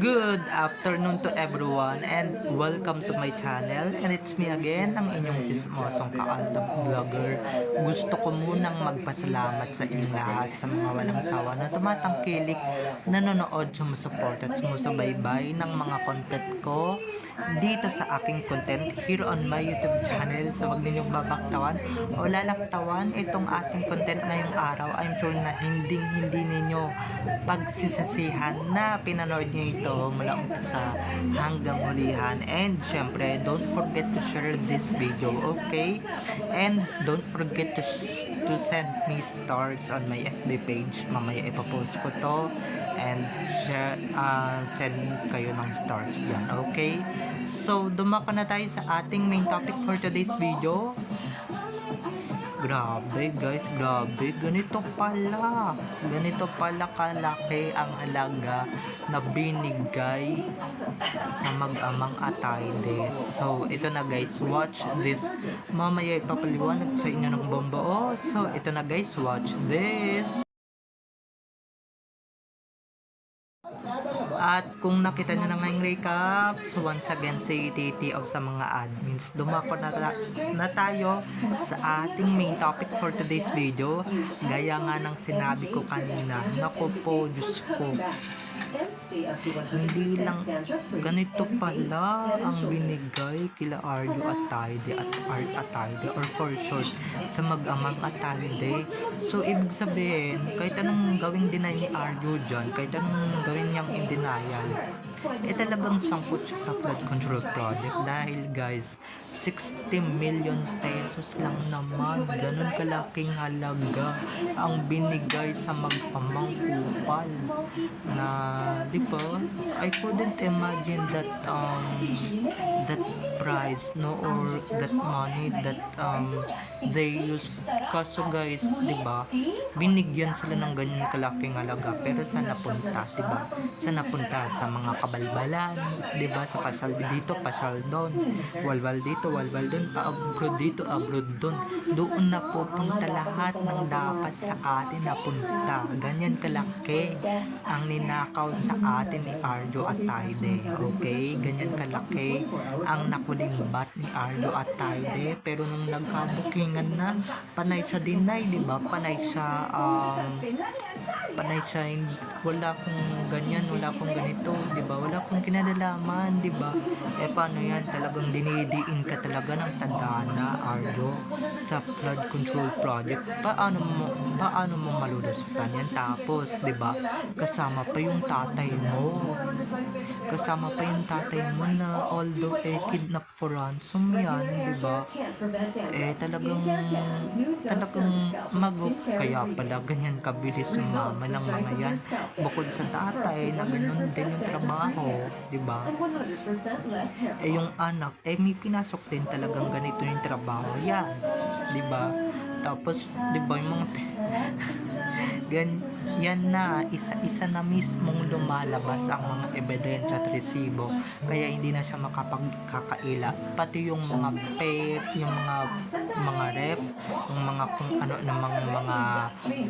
Good afternoon to everyone and welcome to my channel and it's me again, ang inyong chismosong kaaldab vlogger. Gusto ko munang magpasalamat sa inyong lahat sa mga walang sawa na tumatangkilik, nanonood, sumusupport at sumusubaybay ng mga content ko dito sa aking content here on my YouTube channel. So wag ninyong babaktawan o lalaktawan itong ating content ngayong araw. I'm sure na hindi hindi ninyo pagsisisihan na pinanood nyo ito mula umpisa hanggang hulihan. And syempre, don't forget to share this video, okay? And don't forget to to send me stars on my FB page. Mamaya ipopost ko to and share, uh, send kayo ng stars dyan, okay? So, dumako na tayo sa ating main topic for today's video. Grabe guys, grabe. Ganito pala. Ganito pala kalaki ang halaga na binigay sa mag-amang Atayde. So, ito na guys, watch this. Mamaya ipapaliwanag sa inyo ng bomba. Oh, so ito na guys, watch this. At kung nakita nyo na ngayong recap, so once again say TT of sa mga admins, dumako na, ta- na tayo sa ating main topic for today's video. Gaya nga ng sinabi ko kanina, naku po, Diyos ko, hindi lang ganito pala ang binigay kila Aryo Atayde at Art Atayde or for short sa mag-amang Atayde. So, ibig sabihin, kahit anong gawing deny ni Aryo dyan, kahit anong gawin niyang in denial, eh talagang sangkot siya sa flood control project dahil guys, 60 million pesos lang naman. Ganun kalaking halaga ang binigay sa mag-amang kupal na, di ba? I couldn't imagine that um that price no or that money that um they used kaso guys di ba binigyan sila ng ganyan kalaking halaga pero saan napunta di ba saan napunta sa mga kabalbalan di ba sa pasal dito pasal doon walwal dito walwal doon abroad dito abroad doon. Doon na pupunta lahat ng dapat sa atin napunta. Ganyan kalaki ang ninakaw sa atin ni Arjo at Taide okay? Ganyan kalaki ang nakuling bat ni Arjo at Taide pero nung nagkabukingan na. Panay sa deny di ba? Panay sa um, panay hindi wala kong ganyan wala kong ganito di ba? Wala kong kinalalaman di ba? Eh paano yan? Talagang dinidiin ka talaga ng tandana Arjo sa flood control project. Paano mo paano mo malulusutan yan? Tapos di ba? Kasama pa yung tatay mo. Kasama pa yung tatay mo na although eh kidnap for ransom yan di ba? Eh talagang talagang mag kaya pala. Ganyan kabilis yung mama ng mga yan. Bukod sa tatay na ganun din yung trabaho di ba? Eh yung anak eh may pinasok din talagang ganito yung trabaho yan di ba? Tapos di ba yung mga gan yan na isa-isa na mismong lumalabas ang mga ebidensya at resibo. Kaya hindi na siya makapagkakaila. Pati yung mga pet yung mga mga rep yung mga kung ano ng mga mga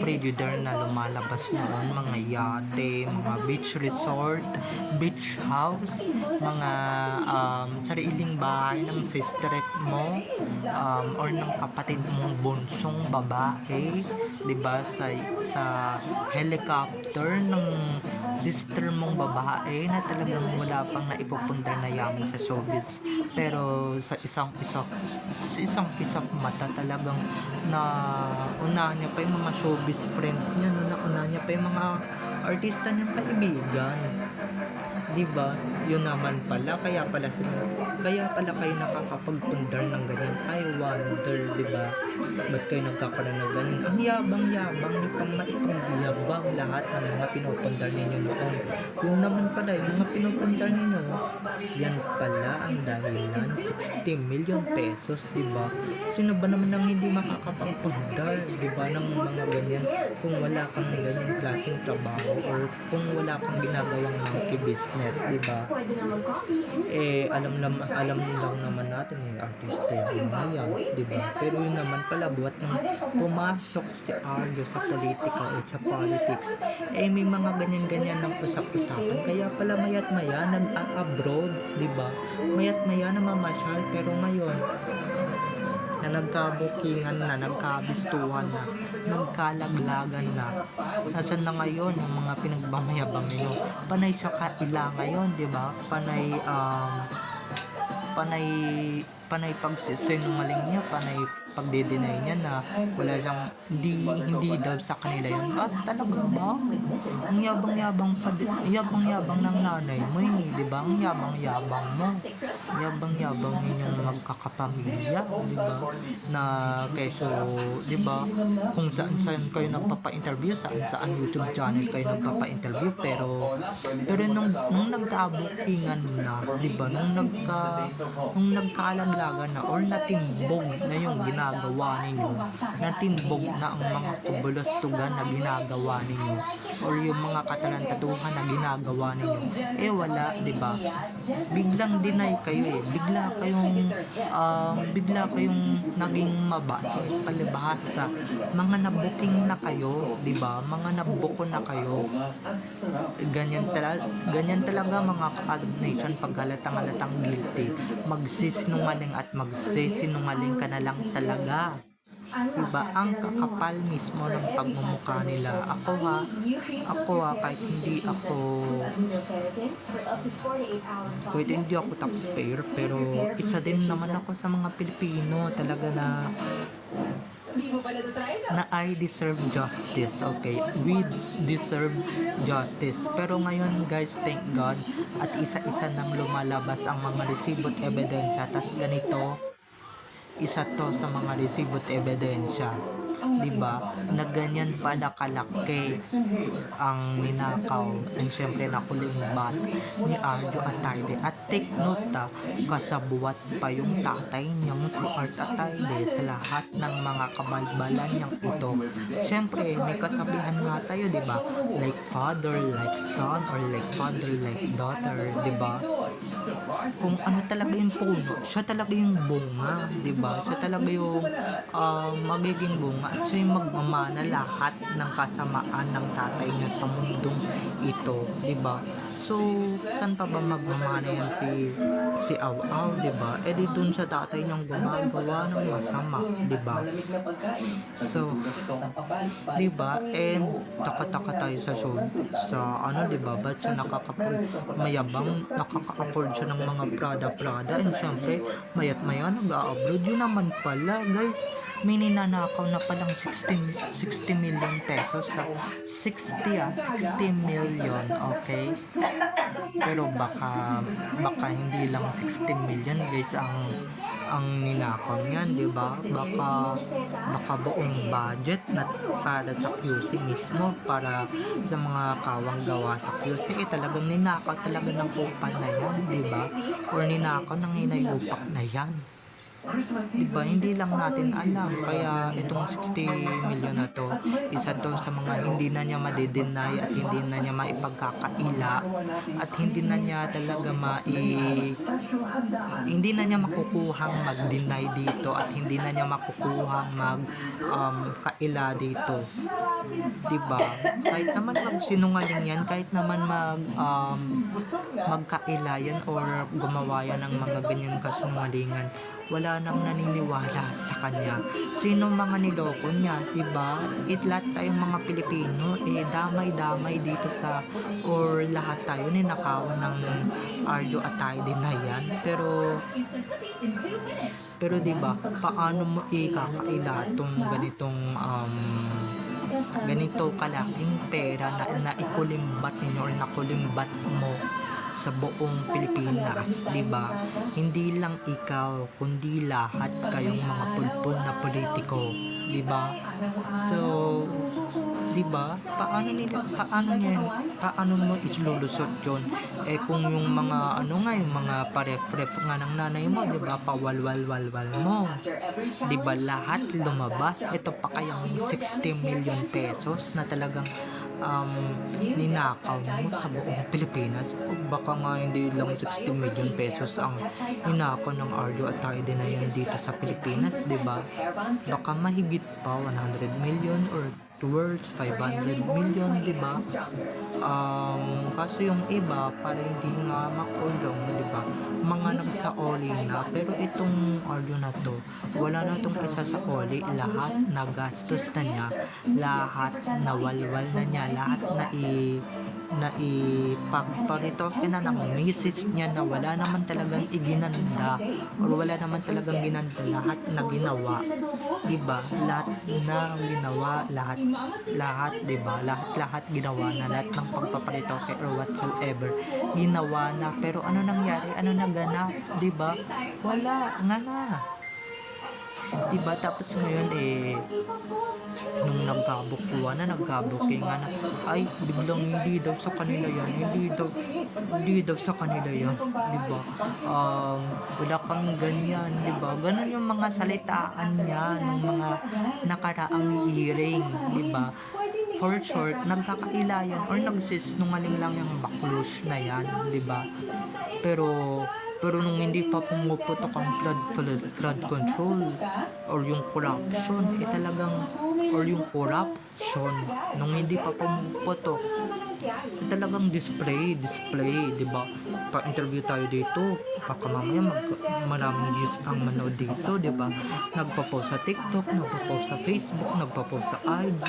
predator na lumalabas noon mga yate mga beach resort beach house mga um, sariling bahay ng sister mo um, or ng kapatid mong bunsong babae 'di ba sa sa helicopter ng sister mong babae na talagang wala pang naipupundar na yaman sa showbiz. Pero sa isang isa sa isang isang mata talagang na unahan niya pa yung mga showbiz friends niya na unahan niya pa yung mga artista niyang kaibigan di ba yun naman pala kaya pala sila kaya pala kayo nakakapagpundar ng ganyan. I wonder di ba ba't kayo nagkakaroon ng ganyan? Ang yabang yabang ni pang maipang lahat ng mga pinupundar ninyo noon. Yung naman pala yung mga pinupundar ninyo yan pala ang dahilan. 60 million pesos di ba sino ba naman ang hindi makakapagpundar di ba ng mga ganyan? Kung wala kang ganyan klaseng trabaho or kung wala kang ginagawang monkey business Jones, di ba? Eh, alam lam, alam lang naman natin eh, artista yung mga yan, di ba? Pero yun naman pala, buhat nang pumasok si Arjo sa politika o sa politics, eh may mga ganyan-ganyan ng usap-usapan. Kaya pala mayat maya, nag-abroad, di ba? Mayat maya namamasyal, pero ngayon, na nagkabukingan na, nagkabistuhan na, nagkalaglagan na. Nasaan na ngayon yung mga pinagbamayabang nyo? Panay sa kaila ngayon, di ba? Panay, um, panay, panay pagsinungaling niya, panay pagdedeny niya na wala siyang, hindi, hindi daw sa kanila yun. At talaga ba? Ang yabang-yabang pa, ang yabang-yabang ng nanay mo eh, di ba? Ang yabang-yabang mo. Yabang-yabang ninyong magkakapamilya, di ba? Na keso, di ba? Kung saan-saan kayo nagpapa-interview, saan-saan YouTube channel kayo nagpapa-interview, pero pero nung, nung nagkabukingan na, di ba? Nung nagka, nung nagkalaglagan na or natimbog na yung ginagawa ninyo, natimbog na ang mga kabulastugan na ginagawa ninyo or yung mga katalantaduhan na ginagawa ninyo, eh wala, di ba? Biglang deny kayo eh. Bigla kayong, um, bigla kayong naging mabait, palibhasa. Mga nabuking na kayo, di ba? Mga nabuko na kayo. Ganyan talaga, ganyan talaga mga ka-Caleb Nation pag halatang-halatang guilty. Magsisinungaling at magsisinungaling ka na lang talaga. Diba? Ang kakapal mismo ng pagmumukha nila. Ako ha, ako ha, kahit hindi ako, kahit hindi ako taxpayer, pero isa din naman ako sa mga Pilipino talaga na na I deserve justice, okay? We deserve justice. Pero ngayon, guys, thank God, at isa-isa nang lumalabas ang mga resibo't ebidensya. Tas ganito, isa to sa mga resibo't ebidensya. 'di ba? Na ganyan pala kalaki ang ninakaw and syempre nakulimbat ni Arjo Atayde. At take note ha, kasabuat pa yung tatay niyang si Art Atayde sa lahat ng mga kabalbalan niyang ito. Syempre, may kasabihan nga tayo, 'di ba? Like father, like son, or like father, like daughter, 'di ba? Kung ano talaga yung puno, siya talaga yung bunga, 'di ba? Siya talaga yung ah, magiging bunga at siya yung magmamana lahat ng kasamaan ng tatay niya sa mundong ito, 'di ba? So, saan pa ba magmamana yan si si Aw Aw, ba? Eh di dun sa tatay niyang gumagawa ng masama, ba? So, 'di ba? Eh taka-taka tayo sa show sa ano, 'di ba? Ba't siya nakaka-afford mayabang, nakaka-afford siya ng mga Prada-Prada and syempre, mayat maya nag-a-abroad yun naman pala, guys may ninanakaw na palang 16, 60 million pesos sa 60 ah, 60 million, okay? Pero baka baka hindi lang 60 million guys ang ang ninakaw niyan, 'di ba? Baka baka buong budget na para sa QC mismo para sa mga kawang gawa sa QC eh talagang ninakaw talaga ng kupal na yan, 'di ba? Or ninakaw ng inayupak na yan. Diba, hindi lang natin alam. Kaya itong 60 million na to, isa to sa mga hindi na niya madidenay at hindi na niya maipagkakaila at hindi na niya talaga mai hindi na niya makukuhang mag-deny dito at hindi na niya makukuhang mag um, kaila dito. 'Di ba? Kahit naman magsinungaling yan, kahit naman mag um, magkaila yan or gumawa yan ng mga ganyan kasungalingan, wala nang naniniwala sa kanya. Sino mga niloko niya, 'di ba? It lahat tayong mga Pilipino eh damay-damay dito sa or lahat tayo ninakawan ng Arjo Atay din na yan. Pero pero 'di ba? Paano mo ikakaila tong ganitong um ganito kalaking pera na naikulimbat ninyo or nakulimbat mo sa buong Pilipinas, 'di ba? Hindi lang ikaw, kundi lahat kayong mga pulpul na politiko, 'di ba? So, 'di ba? Paano nila paano niya paano mo islulusot 'yon? Eh kung yung mga ano nga yung mga parep-rep nga ng nanay mo, 'di ba? Pawalwal-walwal mo. 'Di ba lahat lumabas? Ito pa kayang 60 million pesos na talagang um, ninakaw mo sa buong Pilipinas o baka nga hindi lang 60 million pesos ang ninakaw ng Arjo at tayo din na yan dito sa Pilipinas, di ba? Baka mahigit pa 100 million or towards 500 million, di ba? Um, kaso yung iba, para hindi nga makulong, di ba? Mga nagsa oli na, pero itong audio na to, wala na itong isa sa oli, lahat nagastos na niya, lahat nawalwal na niya, lahat na i na ipagparitoke na ng message niya na wala naman talagang iginanda. Or wala naman talagang ginanda. Lahat na ginawa. Diba lahat na ginawa. Lahat lahat diba? Lahat lahat ginawa na lahat ng pagpaparitoke or whatsoever ginawa na. Pero ano nangyari? Ano naganap diba? Wala nga na. Diba? Tapos ngayon eh nung nagkabukuha na nagkabuking nga na ay biglang hindi daw sa kanila yan hindi daw hindi daw sa kanila yan di ba? Um, wala kang ganyan di ba? Ganun yung mga salitaan niya ng mga nakaraang hearing di ba for short nagkakailayan or nagsisinungaling lang yung baklos na yan di ba? Pero pero nung hindi pa pumuputok ang flood, flood, flood control or yung corruption, eh talagang, or yung corruption, nung hindi pa pumuputok, talagang display, display, di ba? Pa-interview tayo dito, baka mamaya mag, maraming views ang manood dito, di ba? Nagpa-post sa TikTok, nagpa-post sa Facebook, nagpa-post sa IG,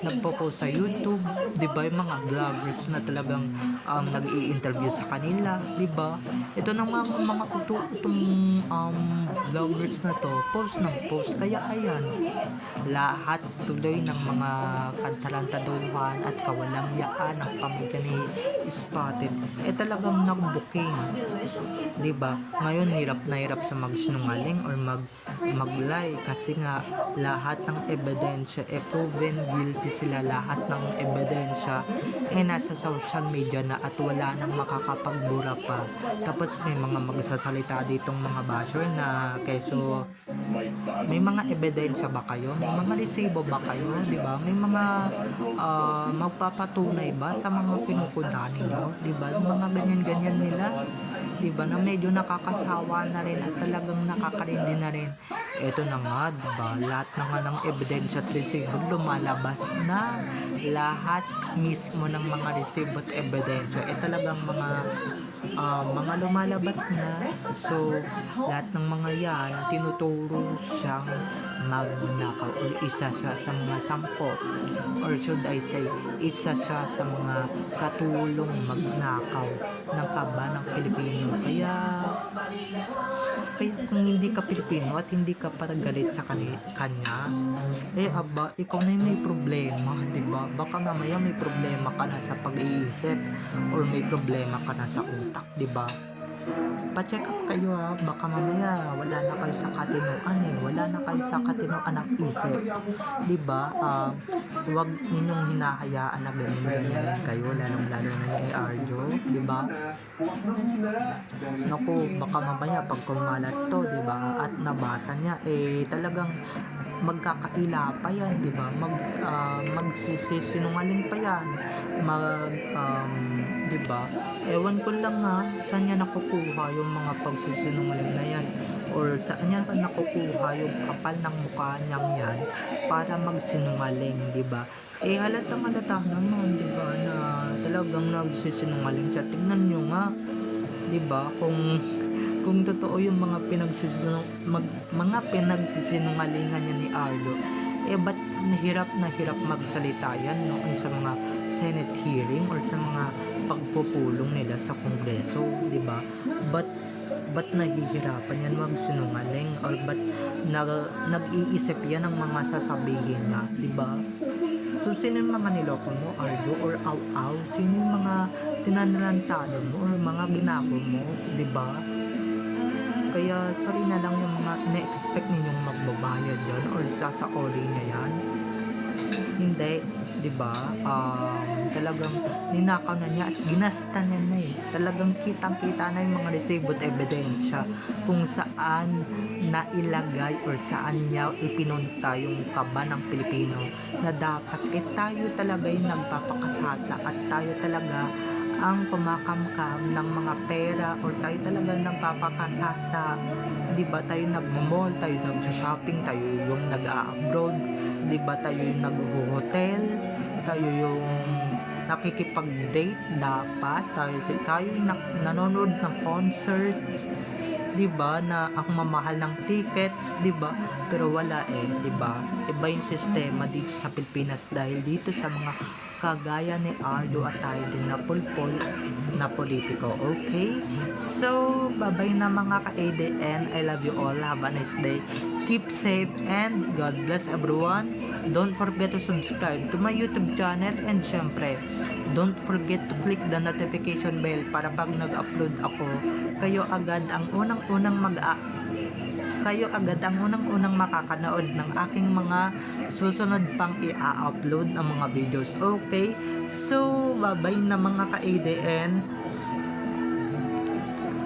nagpa-post sa YouTube, di ba? Yung mga vloggers na talagang um, nag-i-interview sa kanila, di ba? Ito na mga mga ito, itong um, vloggers na to, post ng post. Kaya ayan, lahat tuloy ng mga kantarantaduhan at kawalangyaan ng pamilya ni Spotted, eh talagang nag-booking. ba? Ngayon hirap na hirap sa magsinungaling or mag mag-lie kasi nga lahat ng ebidensya eh proven guilty sila lahat ng ebidensya eh nasa social media na at wala nang makakapagbura pa tapos may mga magsasalita ditong mga basher na keso may mga ebidensya ba kayo? May mga resibo ba kayo? Di ba? May mga ah, magpapatunay ba sa mga pinupuntahan ninyo? Di ba? Mga ganyan-ganyan nila. Di ba? Na medyo nakakasawa na rin at talagang nakakarindi na rin. Ito na nga, di ba? Lahat na nga ng ebidensya at resibo lumalabas na lahat mismo ng mga resibo at ebidensya. Eh talagang mga ah, mga lumalabas na. So, lahat ng mga yan, tinuturo siyang magnakaw or isa siya sa mga sampo or should I say, isa siya sa mga katulong magnakaw ng kaba ng Pilipino. Kaya, kaya kung hindi ka Pilipino at hindi ka para galit sa kani- kanya, eh aba, ikaw na yung may problema, di ba? Baka mamaya may problema ka na sa pag-iisip or may problema ka na sa utak, di ba? Pa-check up kayo ha, baka mamaya wala na kayo sa katinoan eh, wala na kayo sa katinoan ng isip. Di ba? Ah, huwag ninyong hinahayaan na ganyan ganyan kayo, lalong lalo na ni Arjo, di ba? Naku, baka mamaya pag kumalat to, di ba? At nabasa niya, eh talagang magkakaila pa yan, di ba? Mag, ah, magsisisinungaling pa yan. Mag, um, ba? Ewan ko lang nga, saan niya nakukuha yung mga pagsisinungaling na yan? Or saan niya nakukuha yung kapal ng mukha niyang yan para magsinungaling, di ba? Eh, halatang halata naman, di ba, na talagang nagsisinungaling siya. Tingnan niyo nga, di ba, kung kung totoo yung mga pinagsisinung mag, mga pinagsisinungalingan niya ni Arlo, eh ba't nahirap na hirap magsalita yan noon sa mga Senate hearing or sa mga pagpupulong nila sa Kongreso, di ba? Ba't ba't nahihirapan yan magsinungaling or ba't nag, nag-iisip yan ng mga sasabihin niya, di ba? So, sino yung mga niloko mo, Argo, or aw-aw? Sino yung mga tinanalantado mo, or mga binago mo, di ba? Kaya, sorry na lang yung mga na-expect ninyong magbabayad yan, or sasaoli niya yan. Hindi, di ba? Um, talagang ninakaw na niya at ginasta niya na eh. Talagang kitang-kita na yung mga resibo at ebidensya kung saan nailagay or saan niya ipinunta yung kaba ng Pilipino na dapat eh tayo talaga yung nagpapakasasa at tayo talaga ang kumakamkam ng mga pera or tayo talaga nagpapakasasa. Di ba tayo nagmamall tayo nag-shopping tayo yung nag-abroad di ba tayo yung nag-hotel? Tayo yung nakikipag-date dapat. Tayo tayo nak- nanonood ng concerts 'di ba? Na ang mamahal ng tickets 'di ba? Pero wala eh 'di ba? Iba yung sistema dito sa Pilipinas dahil dito sa mga kagaya ni Aldo at tayo din na pulpol na politiko. Okay? So babay na mga ka-ADN I love you all. Have a nice day. Keep safe and God bless everyone don't forget to subscribe to my YouTube channel and syempre Don't forget to click the notification bell para pag nag-upload ako, kayo agad ang unang-unang mag kayo agad ang unang-unang makakanood ng aking mga susunod pang i-upload ng mga videos. Okay? So, bye-bye na mga ka-ADN.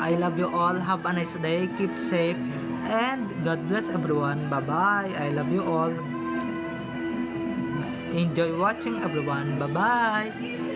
I love you all. Have a nice day. Keep safe. And God bless everyone. Bye-bye. I love you all. Enjoy watching everyone. Bye-bye.